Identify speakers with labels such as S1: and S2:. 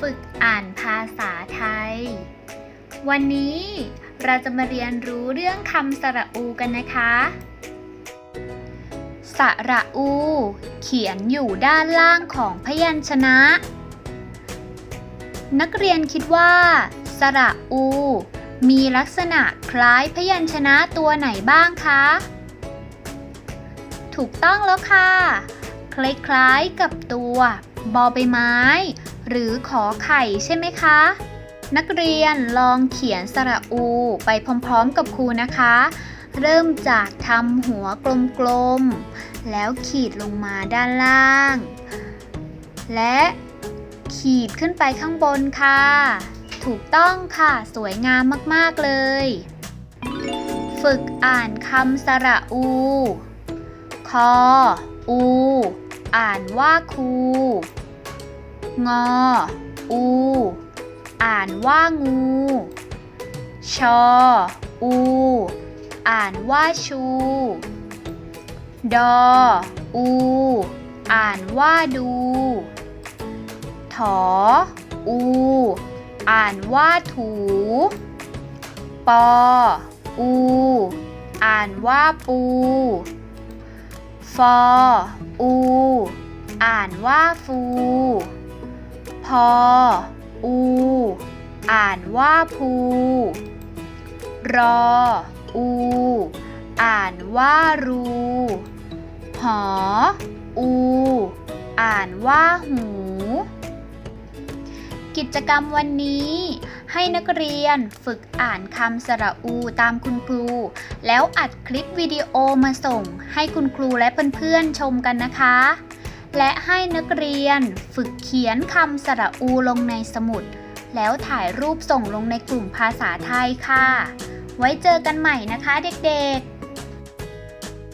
S1: ฝึกอ่านภาษาไทย วันนี้เราจะมาเรียนรู้เรื่องคำสระอูกันนะคะ สระอู เขียนอยู่ด้านล่างของพยัญชนะ นักเรียนคิดว่า สระอู มีลักษณะคล้ายพยัญชนะตัวไหนบ้างคะ ถูกต้องแล้วค่ะ คล้ายๆกับตัวบอใบไม้ หรือขอไข่ใช่ไหมคะ นักเรียนลองเขียนสระอูไปพร้อมๆกับครูนะคะ เริ่มจากทำหัวกลมๆ แล้วขีดลงมาด้านล่าง และขีดขึ้นไปข้างบนค่ะ ถูกต้องค่ะ สวยงามมากๆเลย ฝึกอ่านคำสระอู คอ อู อ่านว่าคู งอ อู อ่านว่างู ชอ อู อ่านว่าชู ดอ อู อ่านว่าดู ถอ อู อ่านว่าถู ปอ อู อ่านว่าปู ฟออู อ่านว่าฟู พอ อู อ่านว่าภู รอ อู อ่านว่ารู หอ อู อ่านว่าหู กิจกรรมวันนี้ ให้นักเรียนฝึกอ่านคำสระอูตามคุณครู แล้วอัดคลิปวิดีโอมาส่ง ให้คุณครูและเพื่อนๆชมกันนะคะ และให้นักเรียนฝึกเขียนคำสระอูลงในสมุด แล้วถ่ายรูปส่งลงในกลุ่มภาษาไทยค่ะ ไว้เจอกันใหม่นะคะเด็กๆ